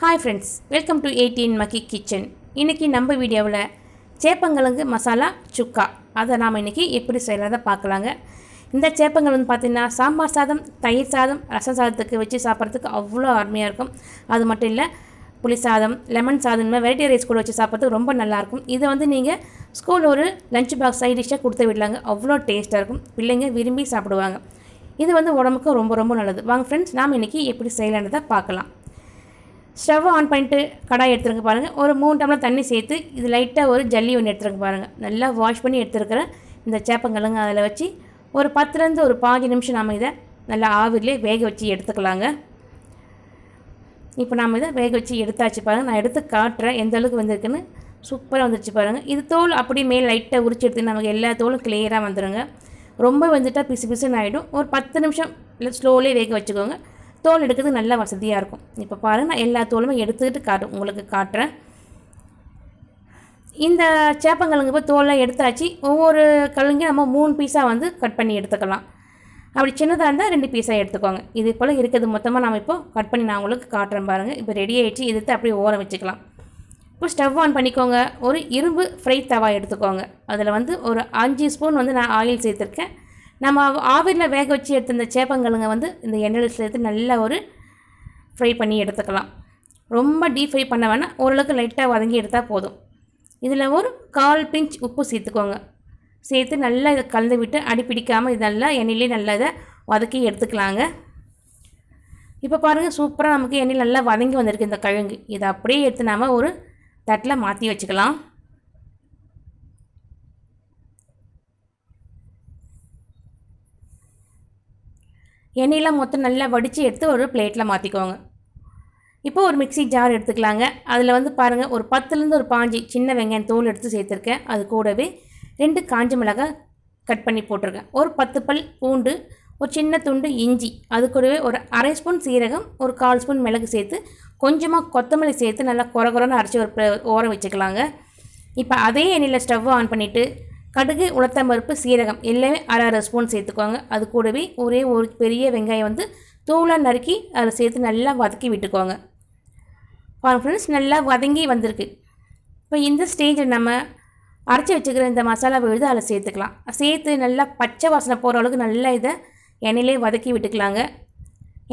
Hi friends welcome to eighteen மக்கி kitchen இன்றைக்கி நம்ம வீடியோவில் சேப்பங்கிழங்கு மசாலா சுக்கா. அதை நாம் இன்றைக்கி எப்படி செய்கிறத பார்க்கலாங்க. இந்த சேப்பங்கிழங்கு பார்த்திங்கன்னா சாம்பார் சாதம் தயிர் சாதம் ரசம் சாதத்துக்கு வச்சு சாப்பிட்றதுக்கு அவ்வளோ அருமையாக இருக்கும். அது மட்டும் இல்லை புளி சாதம் லெமன் சாதம் வெரைட்டி ரைஸ் கூட வச்சு சாப்பிட்றதுக்கு ரொம்ப நல்லாயிருக்கும் இதை வந்து நீங்கள் ஸ்கூல் ஒரு லஞ்ச் பாக்ஸ் சைட் டிஷ்ஷாக கொடுத்து விடலாங்க. அவ்வளோ டேஸ்ட்டாக இருக்கும். பிள்ளைங்க விரும்பி சாப்பிடுவாங்க. இது வந்து உடம்புக்கு ரொம்ப ரொம்ப நல்லது. வாங்க ஃப்ரெண்ட்ஸ் நாம் இன்றைக்கி எப்படி செய்யலான்றதை பார்க்கலாம். ஸ்டவ் ஆன் பண்ணிட்டு கடாய் எடுத்துருங்க பாருங்கள் ஒரு மூணு டம்ளர் தண்ணி சேர்த்து இது லைட்டாக ஒரு ஜல்லி ஒன்று எடுத்துருங்க பாருங்கள் நல்லா வாஷ் பண்ணி எடுத்துருக்கிறேன் இந்த சேப்பங்கிழங்கு அதில் வச்சு ஒரு பத்துலேருந்து ஒரு பாஞ்சு நிமிஷம் நாம் இதை நல்லா ஆவிலே வேக வச்சு எடுத்துக்கலாங்க. இப்போ நாம் இதை வேக வச்சு எடுத்தாச்சு பாருங்கள் நான் எடுத்து காட்டுறேன் எந்த அளவுக்கு வந்திருக்குன்னு. சூப்பராக வந்துருச்சு பாருங்கள் இது தோல் அப்படியே மேல் லைட்டாக உரிச்சு எடுத்து நமக்கு எல்லா தோலும் கிளியராக வந்துடுங்க ரொம்ப வந்துட்டால் பிசு பிசுன்னு ஆகிடும் ஒரு பத்து நிமிஷம் இல்லை ஸ்லோலே வேக வச்சுக்கோங்க. தோல் எடுக்கிறது நல்லா வசதியாக இருக்கும். இப்போ பாருங்கள் நான் எல்லா தோலுமே எடுத்துக்கிட்டு காட்டு உங்களுக்கு காட்டுறேன். இந்த சேப்பங்கிழங்கு இப்போ தோல்லாம் எடுத்தாச்சு. ஒவ்வொரு கிழங்கையும் நம்ம மூணு பீஸாக வந்து கட் பண்ணி எடுத்துக்கலாம். அப்படி சின்னதாக இருந்தால் ரெண்டு பீஸாக எடுத்துக்கோங்க. இது போல் இருக்கிறது மொத்தமாக நம்ம இப்போ கட் பண்ணி நான் உங்களுக்கு காட்டுறேன் பாருங்கள் இப்போ ரெடி ஆகிடுச்சு எடுத்து அப்படியே ஓரம் வச்சுக்கலாம். இப்போ ஸ்டவ் ஆன் பண்ணிக்கோங்க. ஒரு இரும்பு ஃப்ரை தவா எடுத்துக்கோங்க. அதில் வந்து ஒரு அஞ்சு ஸ்பூன் வந்து நான் ஆயில் சேர்த்துருக்கேன். நம்ம ஆவிரில் வேக வச்சு எடுத்த இந்த சேப்பங்கிழங்க வந்து இந்த எண்ணெயில் சேர்த்து நல்லா ஒரு ஃப்ரை பண்ணி எடுத்துக்கலாம். ரொம்ப டீப் ஃப்ரை பண்ண வேணால் ஓரளவுக்கு லைட்டாக வதங்கி எடுத்தால் போதும். இதில் ஒரு கால் பிஞ்ச் உப்பு சேர்த்துக்கோங்க. சேர்த்து நல்லா இதை கலந்து விட்டு அடி பிடிக்காமல் இது நல்லா எண்ணெயிலே நல்லா இதை வதக்கி எடுத்துக்கலாங்க. இப்போ பாருங்கள் சூப்பராக நமக்கு எண்ணெயில் நல்லா வதங்கி வந்திருக்கு இந்த கிழங்கு இதை அப்படியே எடுத்து நாம் ஒரு தட்டில் மாற்றி வச்சுக்கலாம். எண்ணெயெலாம் மொத்தம் நல்லா வடித்து எடுத்து ஒரு பிளேட்டில் மாற்றிக்கோங்க இப்போ ஒரு மிக்சி ஜார் எடுத்துக்கலாங்க. அதில் வந்து பாருங்கள் ஒரு பத்துலேருந்து ஒரு பாஞ்சு சின்ன வெங்காயம் தோல் எடுத்து சேர்த்துருக்கேன். அது கூடவே ரெண்டு காஞ்ச மிளகாய் கட் பண்ணி போட்டிருக்கேன். ஒரு பத்து பல் பூண்டு ஒரு சின்ன துண்டு இஞ்சி அது கூடவே ஒரு அரை ஸ்பூன் சீரகம் ஒரு கால் ஸ்பூன் மிளகு சேர்த்து கொஞ்சமாக கொத்தமல்லி சேர்த்து நல்லா குறை குறைன்னு அரைச்சி ஒரு ஓரம் வச்சுக்கலாங்க. இப்போ அதே எண்ணெயில் ஸ்டவ் ஆன் பண்ணிவிட்டு கடுகு உளுத்தம்பருப்பு சீரகம் எல்லாமே அரை அரை ஸ்பூன் சேர்த்துக்கோங்க. அது கூடவே ஒரே ஒரு பெரிய வெங்காயம் வந்து தூளாக நறுக்கி அதில் சேர்த்து நல்லா வதக்கி விட்டுக்கோங்க. பாருங்க ஃப்ரெண்ட்ஸ் நல்லா வதங்கி வந்திருக்கு. இப்போ இந்த ஸ்டேஜில் நம்ம அரைச்சி வச்சுக்கிற இந்த மசாலா விழுது அதில் சேர்த்துக்கலாம். சேர்த்து நல்லா பச்சை வாசனை போகிற அளவுக்கு நல்லா இதை எண்ணெயிலே வதக்கி விட்டுக்கலாங்க.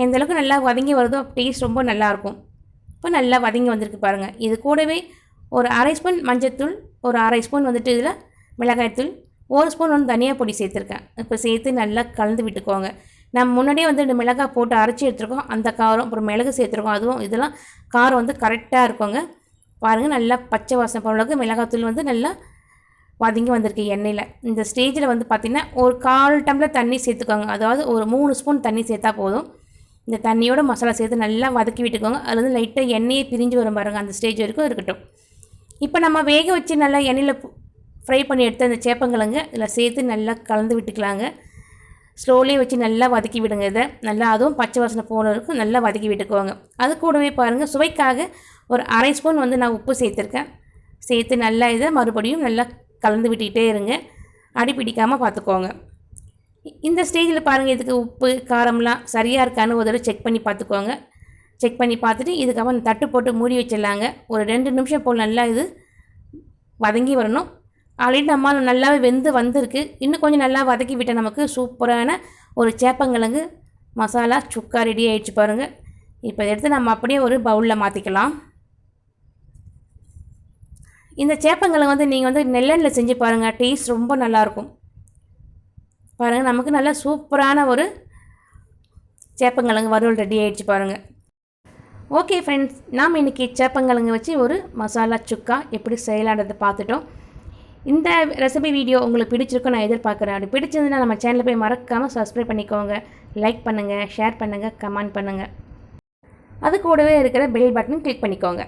எந்த அளவுக்கு நல்லா வதங்கி வருதோ டேஸ்ட் ரொம்ப நல்லாயிருக்கும் இப்போ நல்லா வதங்கி வந்திருக்கு பாருங்கள் இது கூடவே ஒரு அரை ஸ்பூன் மஞ்சத்தூள் ஒரு அரை ஸ்பூன் வந்துட்டு இதில் மிளகாய்த்தூள் ஒரு ஸ்பூன் வந்து தனியாக பொடி சேர்த்துருக்கேன். இப்போ சேர்த்து நல்லா கலந்து விட்டுக்கோங்க. நம்ம முன்னாடியே வந்து இந்த மிளகாய் போட்டு அரைச்சி எடுத்துருக்கோம். அந்த காரம் அப்புறம் மிளகு சேர்த்துருக்கோம். அதுவும் இதெல்லாம் காரம் வந்து கரெக்டாக இருக்குங்க. பாருங்கள் நல்லா பச்சை வாசனை போகிற அளவுக்கு மிளகாத்தூள் வந்து நல்லா வதங்கி வந்திருக்கு எண்ணெயில். இந்த ஸ்டேஜில் வந்து பார்த்திங்கன்னா ஒரு கால் டம்ளர் தண்ணி சேர்த்துக்கோங்க. அதாவது ஒரு மூணு ஸ்பூன் தண்ணி சேர்த்தா போதும். இந்த தண்ணியோட மசாலா சேர்த்து நல்லா வதக்கி விட்டுக்கோங்க. அது வந்து லைட்டாக எண்ணெயை பிரிஞ்சு வரும் பாருங்கள் அந்த ஸ்டேஜ் வரைக்கும் இருக்கட்டும். இப்போ நம்ம வேக வச்சு நல்லா எண்ணெயில் ஃப்ரை பண்ணி எடுத்த அந்த சேப்பங்கிழங்கு இதில் சேர்த்து நல்லா கலந்து விட்டுக்கலாங்க. ஸ்லோலி வச்சு நல்லா வதக்கி விடுங்க இதை. நல்லா அதுவும் பச்சை வாசனை போன நல்லா வதக்கி விட்டுக்குவாங்க அது கூடவே பாருங்கள் சுவைக்காக ஒரு அரை ஸ்பூன் வந்து நான் உப்பு சேர்த்துருக்கேன். சேர்த்து நல்லா இதை மறுபடியும் நல்லா கலந்து விட்டுக்கிட்டே இருங்க. அடி பிடிக்காமல் பார்த்துக்கோங்க. இந்த ஸ்டேஜில் பாருங்கள் இதுக்கு உப்பு காரம்லாம் சரியாக இருக்கான்னு ஒரு தடவை செக் பண்ணி பார்த்துக்கோங்க. செக் பண்ணி பார்த்துட்டு இதுக்கப்புறம் தட்டு போட்டு மூடி வச்சிடலாங்க. ஒரு ரெண்டு நிமிஷம் போல் நல்லா இது வதங்கி வரணும். ஆல்ரெடி நம்ம நல்லாவே வெந்து வந்திருக்கு. இன்னும் கொஞ்சம் நல்லா வதக்கி விட்டால் நமக்கு சூப்பரான ஒரு சேப்பங்கிழங்கு மசாலா சுக்கா ரெடி ஆகிடுச்சு பாருங்கள் இப்போ எடுத்து நம்ம அப்படியே ஒரு பவுலில் மாற்றிக்கலாம் இந்த சேப்பங்கிழங்கு வந்து நீங்கள் வந்து நெல்லெண்ணில் செஞ்சு பாருங்கள் டேஸ்ட் ரொம்ப நல்லாயிருக்கும். பாருங்கள் நமக்கு நல்லா சூப்பரான ஒரு சேப்பங்கிழங்கு வறுவல் ரெடி ஆகிடுச்சு பாருங்கள் ஓகே ஃப்ரெண்ட்ஸ் நாம் இன்றைக்கி சேப்பங்கிழங்கு வச்சு ஒரு மசாலா சுக்கா எப்படி செய்யலான்றதை பார்த்துட்டோம். இந்த ரெசிபி வீடியோ உங்களுக்கு பிடிச்சிருக்கும் நான் எதிர்பார்க்குறேன். அப்படி பிடிச்சிருந்ததுன்னா நம்ம சேனலை போய் மறக்காமல் சப்ஸ்கிரைப் பண்ணிக்கோங்க. லைக் பண்ணுங்கள் ஷேர் பண்ணுங்கள் கமெண்ட் பண்ணுங்கள் அது கூடவே இருக்கிற பெல் பட்டன் கிளிக் பண்ணிக்கோங்க.